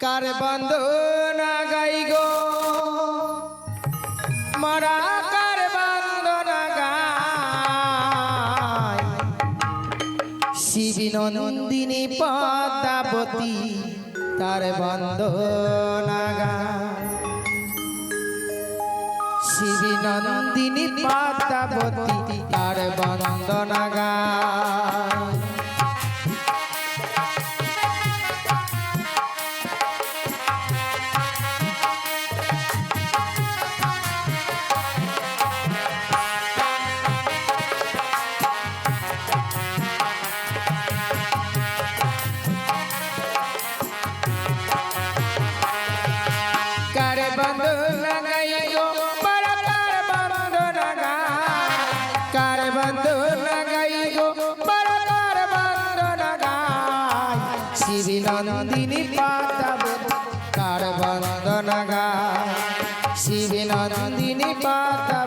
কার বন্ধনা গাই গো? মারা কার বন্ধনা গাই? শিব নন্দিনী পদ্মাবতী তার বন্ধনা গাই। শিব নন্দিনী পদ্মাবতী তার বন্ধনা গাই। নন্দিনী পাতাব কার বন্দনা গা শিব নন্দিনী পাতা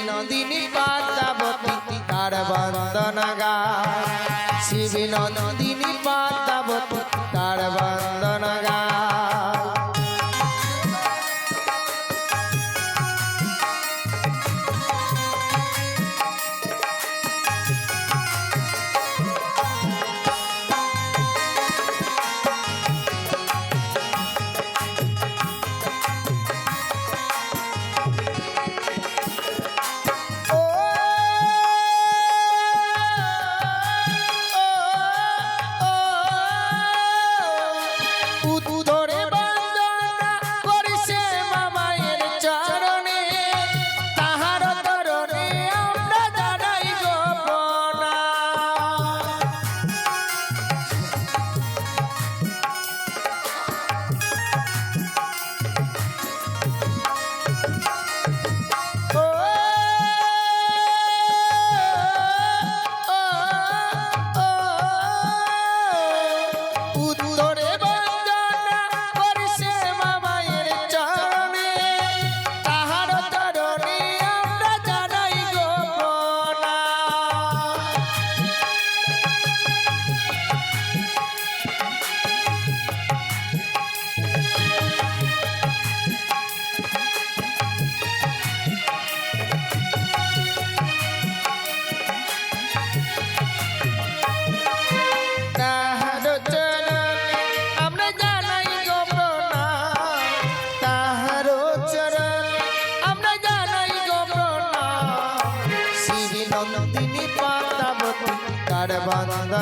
নন্দিনী পার্বতী তার বন্দনগা শিব নন্দিনী পার্বতী তার বন্দনগা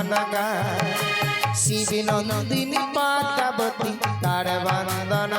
বন্দন গায় শিব নন্দিনী পার্বতী তার বন্দন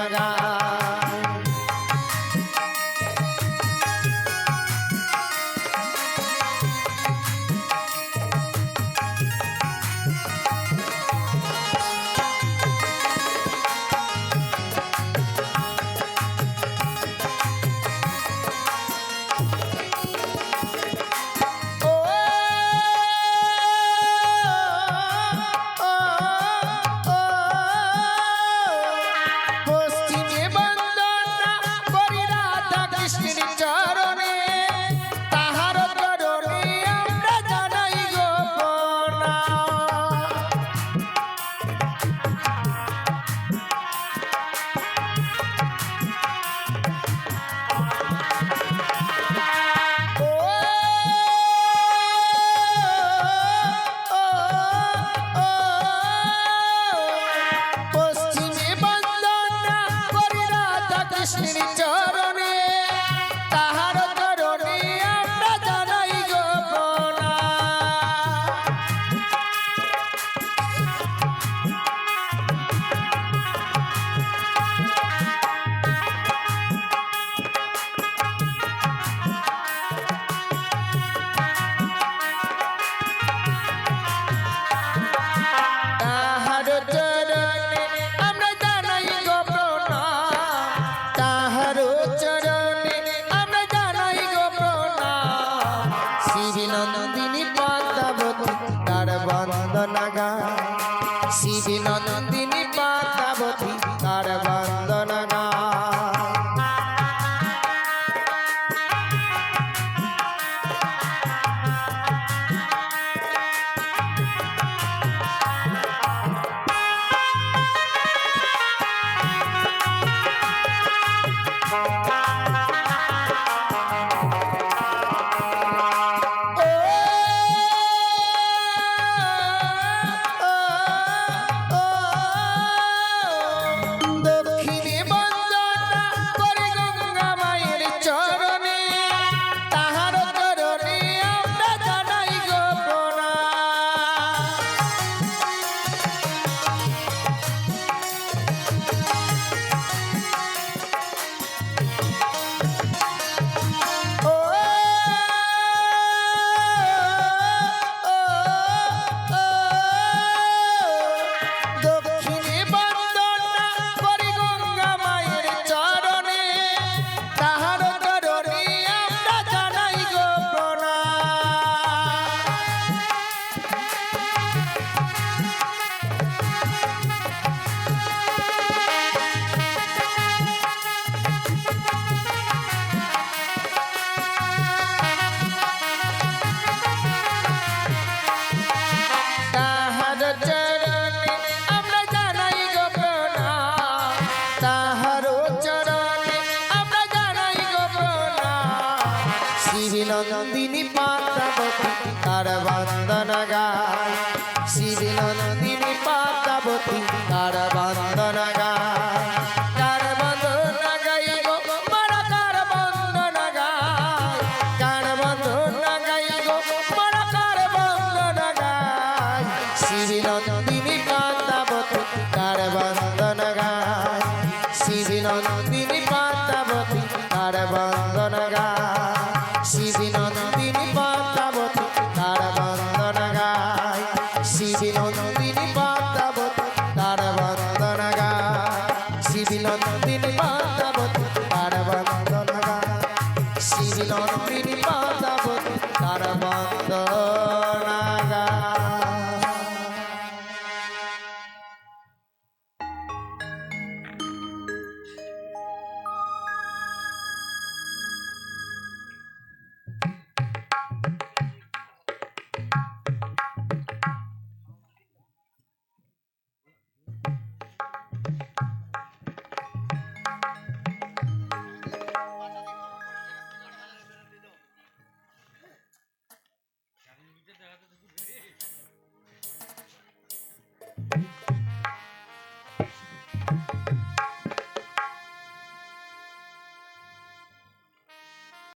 তার বন্দন গায়। শিবনন্দিনী পার্বতী, তার বন্দন গায়। তার তার বন্দন গায়। তার তার বন্দন গায়। পার্বতী, তার বন্দন গায়। তার বন্ধ